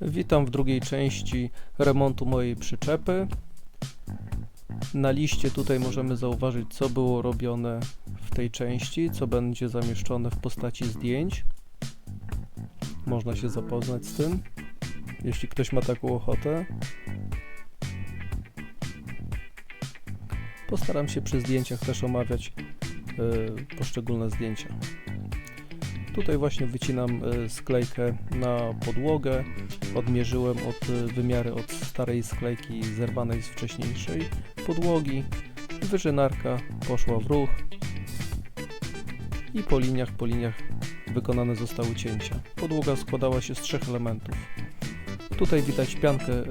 Witam w drugiej części remontu mojej przyczepy. Na liście tutaj możemy zauważyć, co było robione w tej części, co będzie zamieszczone w postaci zdjęć. Można się zapoznać z tym, jeśli ktoś ma taką ochotę. Postaram się przy zdjęciach też omawiać e, poszczególne zdjęcia. Tutaj właśnie wycinam e, sklejkę na podłogę. Odmierzyłem od e, wymiary od starej sklejki zerwanej z wcześniejszej podłogi. Wyżynarka poszła w ruch i po liniach, po liniach wykonane zostały cięcia. Podłoga składała się z trzech elementów. Tutaj widać piankę e,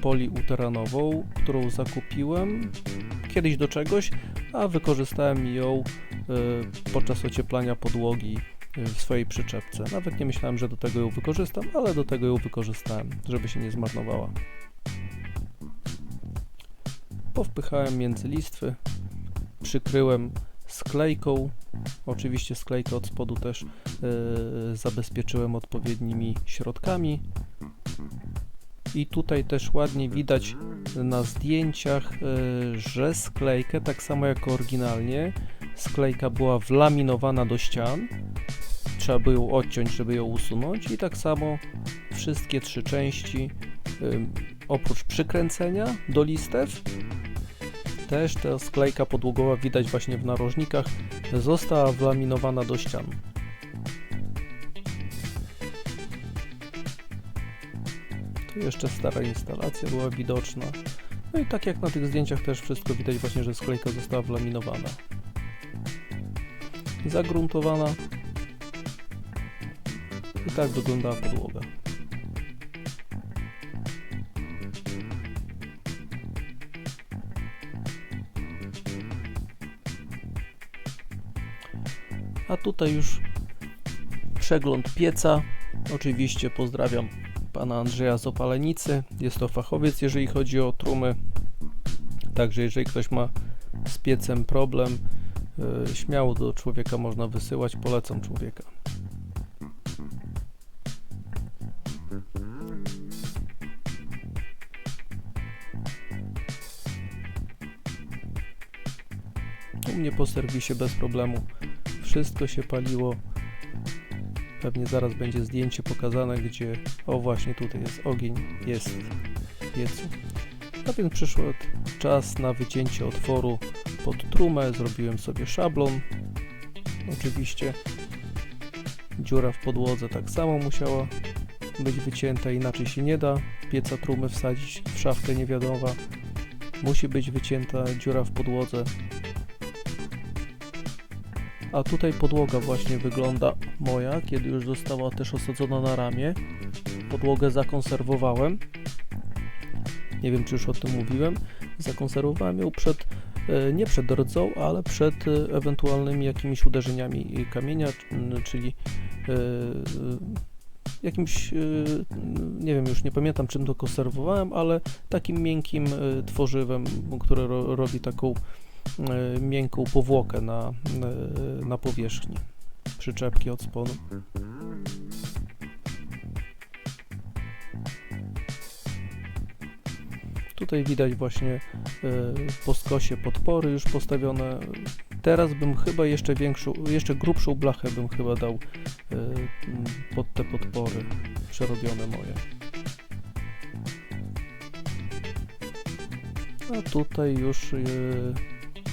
poliuteranową, którą zakupiłem kiedyś do czegoś, a wykorzystałem ją podczas ocieplania podłogi w swojej przyczepce. Nawet nie myślałem, że do tego ją wykorzystam, ale do tego ją wykorzystałem, żeby się nie zmarnowała. Powpychałem między listwy, przykryłem sklejką. Oczywiście sklejkę od spodu też e, zabezpieczyłem odpowiednimi środkami. I tutaj też ładnie widać na zdjęciach, e, że sklejkę, tak samo jak oryginalnie, sklejka była wlaminowana do ścian. Trzeba było odciąć, żeby ją usunąć i tak samo wszystkie trzy części, oprócz przykręcenia do listew, też ta sklejka podłogowa widać właśnie w narożnikach, została wlaminowana do ścian. Tu jeszcze stara instalacja była widoczna. No i tak jak na tych zdjęciach też wszystko widać właśnie, że sklejka została wlaminowana. Zagruntowana. I tak wyglądała podłoga. A tutaj już przegląd pieca. Oczywiście pozdrawiam pana Andrzeja z Opalenicy. Jest to fachowiec, jeżeli chodzi o trumy. Także jeżeli ktoś ma z piecem problem, yy, śmiało do człowieka można wysyłać. Polecam człowieka. U mnie po serwisie bez problemu wszystko się paliło. Pewnie zaraz będzie zdjęcie pokazane, gdzie o właśnie tutaj jest ogień, jest piecu. A więc przyszedł czas na wycięcie otworu pod trumę. Zrobiłem sobie szablon. Oczywiście dziura w podłodze tak samo musiała być wycięta, inaczej się nie da pieca trumy wsadzić w szafkę nie wiadomo. Musi być wycięta dziura w podłodze. A tutaj podłoga właśnie wygląda moja, kiedy już została też osadzona na ramię. Podłogę zakonserwowałem. Nie wiem, czy już o tym mówiłem. Zakonserwowałem ją przed, e, nie przed rdzą, ale przed e, ewentualnymi jakimiś uderzeniami kamienia, czyli e, jakimś, nie wiem, już nie pamiętam czym to konserwowałem, ale takim miękkim tworzywem, które ro, robi taką miękką powłokę na, e, na powierzchni przyczepki od spodu. Tutaj widać właśnie e, po skosie podpory już postawione. Teraz bym chyba jeszcze większą, jeszcze grubszą blachę bym chyba dał e, pod te podpory przerobione moje. A tutaj już e,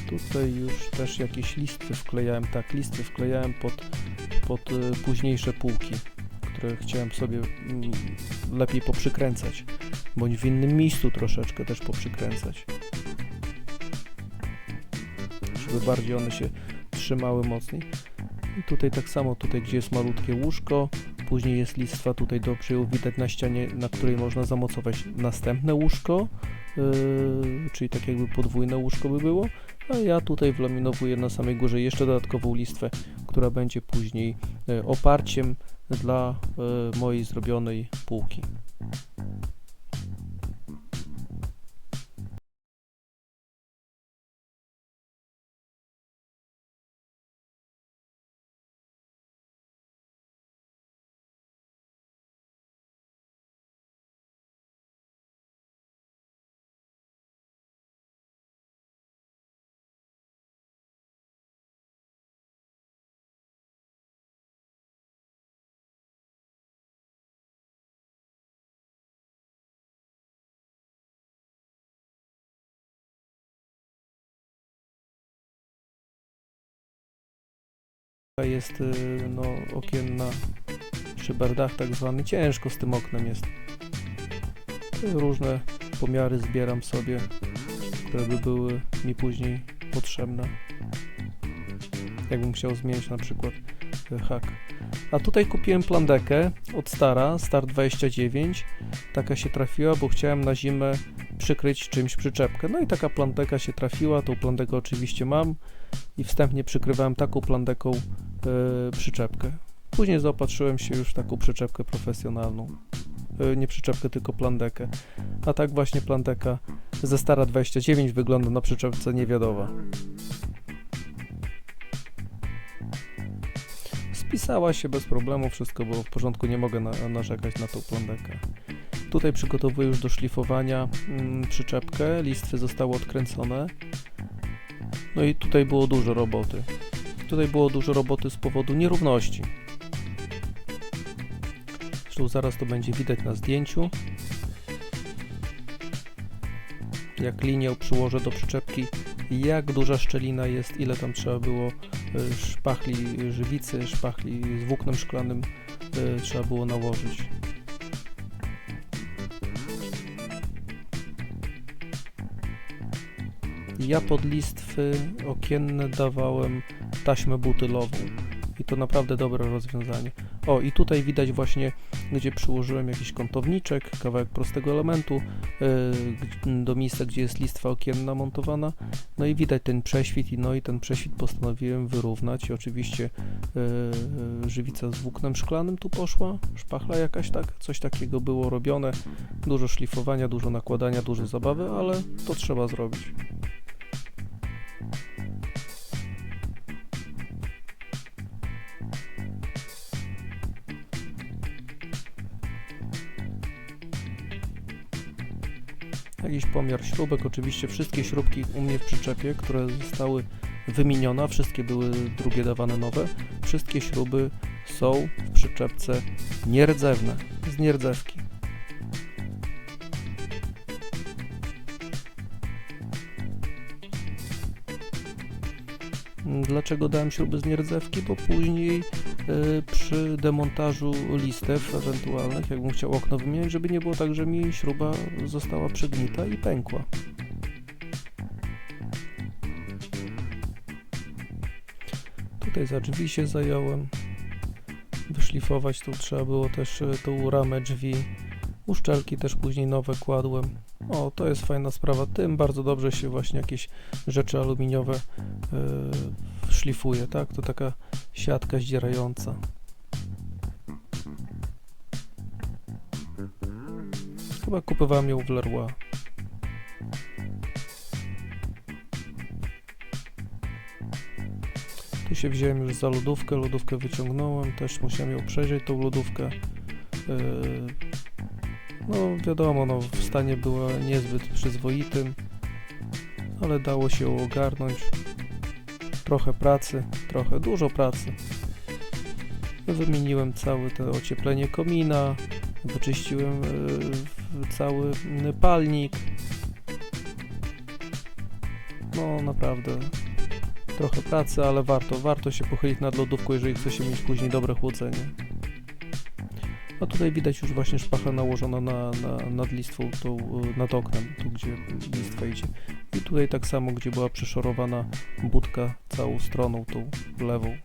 tutaj już też jakieś listwy wklejałem, tak, listwy wklejałem pod, pod e, późniejsze półki, które chciałem sobie mm, lepiej poprzykręcać, bądź w innym miejscu troszeczkę też poprzykręcać. Żeby bardziej one się trzymały mocniej. I tutaj tak samo, tutaj gdzie jest malutkie łóżko, później jest listwa tutaj do przyjął, widać na ścianie, na której można zamocować następne łóżko, yy, czyli tak jakby podwójne łóżko by było, a ja tutaj wlaminowuję na samej górze jeszcze dodatkową listwę, która będzie później e, oparciem dla e, mojej zrobionej półki. Jest y, no, okienna szyberdach tak zwany. Ciężko z tym oknem jest. Różne pomiary zbieram sobie, które by były mi później potrzebne. Jakbym chciał zmienić na przykład y, hak. A tutaj kupiłem plandekę od Stara, Star 29. Taka się trafiła, bo chciałem na zimę przykryć czymś przyczepkę. No i taka plandeka się trafiła, tą plandekę oczywiście mam i wstępnie przykrywałem taką plandeką przyczepkę. Później zaopatrzyłem się już w taką przyczepkę profesjonalną. Yy, nie przyczepkę, tylko plandekę. A tak właśnie plandeka ze Stara 29 wygląda na przyczepce niewiadoma. Spisała się bez problemu, wszystko było w porządku, nie mogę na, narzekać na tą plandekę. Tutaj przygotowuję już do szlifowania mm, przyczepkę, listwy zostały odkręcone. No i tutaj było dużo roboty. Tutaj było dużo roboty z powodu nierówności. Zresztą zaraz to będzie widać na zdjęciu. Jak linię przyłożę do przyczepki, jak duża szczelina jest, ile tam trzeba było y, szpachli żywicy, szpachli z włóknem szklanym y, trzeba było nałożyć. Ja pod listwy okienne dawałem taśmę butylową i to naprawdę dobre rozwiązanie. O, i tutaj widać właśnie, gdzie przyłożyłem jakiś kątowniczek, kawałek prostego elementu yy, do miejsca, gdzie jest listwa okienna montowana. No i widać ten prześwit, i no i ten prześwit postanowiłem wyrównać. I oczywiście yy, żywica z włóknem szklanym tu poszła, szpachla jakaś tak, coś takiego było robione. Dużo szlifowania, dużo nakładania, dużo zabawy, ale to trzeba zrobić. Jakiś pomiar śrubek, oczywiście wszystkie śrubki u mnie w przyczepie, które zostały wymienione, wszystkie były drugie dawane nowe, wszystkie śruby są w przyczepce nierdzewne, z nierdzewki. Dlaczego dałem śruby z nierdzewki? Bo później y, przy demontażu listew ewentualnych, jakbym chciał okno wymienić, żeby nie było tak, że mi śruba została przegnita i pękła. Tutaj za drzwi się zająłem. Wyszlifować tu trzeba było też y, tą ramę drzwi. Uszczelki też później nowe kładłem. O, to jest fajna sprawa. Tym bardzo dobrze się właśnie jakieś rzeczy aluminiowe yy, szlifuje, tak? To taka siatka zdzierająca. Chyba kupowałem ją w Leroy. Tu się wziąłem już za lodówkę, lodówkę wyciągnąłem, też musiałem ją przejrzeć, tą lodówkę. Yy, no wiadomo, no, w stanie była niezbyt przyzwoitym, ale dało się ogarnąć. Trochę pracy, trochę dużo pracy. Wymieniłem całe to ocieplenie komina, wyczyściłem y, cały palnik. No naprawdę trochę pracy, ale warto, warto się pochylić nad lodówką, jeżeli chce się mieć później dobre chłodzenie. A tutaj widać już właśnie szpachę nałożona na, na, nad listwą, tą, nad oknem, tu gdzie listwa idzie. I tutaj tak samo, gdzie była przeszorowana budka całą stroną, tą lewą.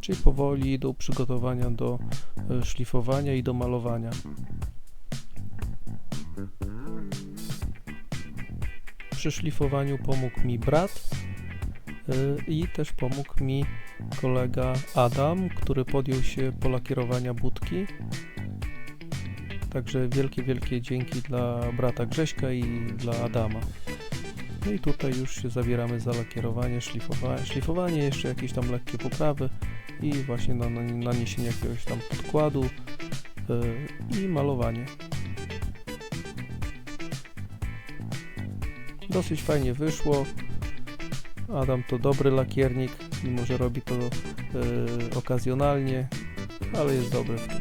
Czyli powoli idą przygotowania do e, szlifowania i do malowania. Przy szlifowaniu pomógł mi brat y, i też pomógł mi kolega Adam, który podjął się polakierowania budki. Także wielkie, wielkie dzięki dla brata Grześka i dla Adama. No i tutaj już się zabieramy za lakierowanie, szlifowanie, szlifowanie jeszcze jakieś tam lekkie poprawy i właśnie naniesienie jakiegoś tam podkładu yy, i malowanie. Dosyć fajnie wyszło. Adam to dobry lakiernik, mimo że robi to e, okazjonalnie, ale jest dobry w tym.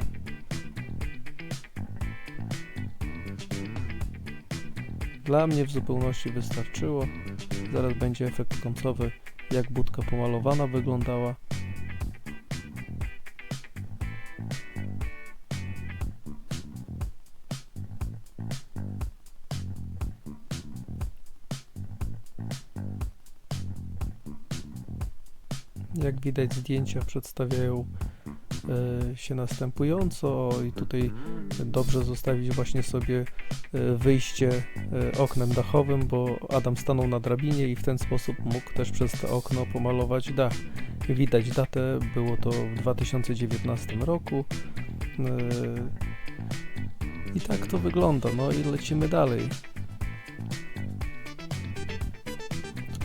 Dla mnie w zupełności wystarczyło. Zaraz będzie efekt końcowy, jak budka pomalowana wyglądała. Jak widać zdjęcia przedstawiają e, się następująco i tutaj dobrze zostawić właśnie sobie e, wyjście e, oknem dachowym, bo Adam stanął na drabinie i w ten sposób mógł też przez to okno pomalować dach. Widać datę, było to w 2019 roku. I tak to wygląda, no i lecimy dalej.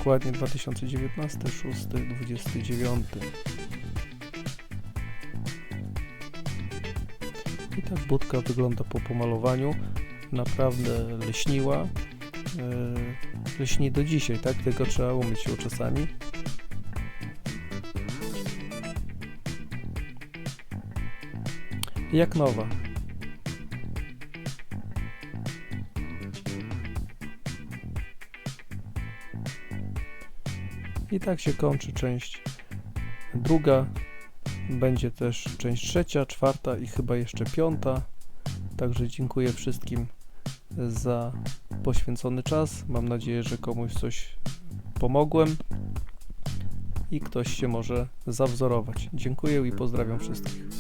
Dokładnie 2019, 6, 29. I tak budka wygląda po pomalowaniu. Naprawdę leśniła. Yy, leśni do dzisiaj, tak? Tylko trzeba umyć ją czasami. Jak nowa. I tak się kończy część druga. Będzie też część trzecia, czwarta i chyba jeszcze piąta. Także dziękuję wszystkim za poświęcony czas. Mam nadzieję, że komuś coś pomogłem i ktoś się może zawzorować. Dziękuję i pozdrawiam wszystkich.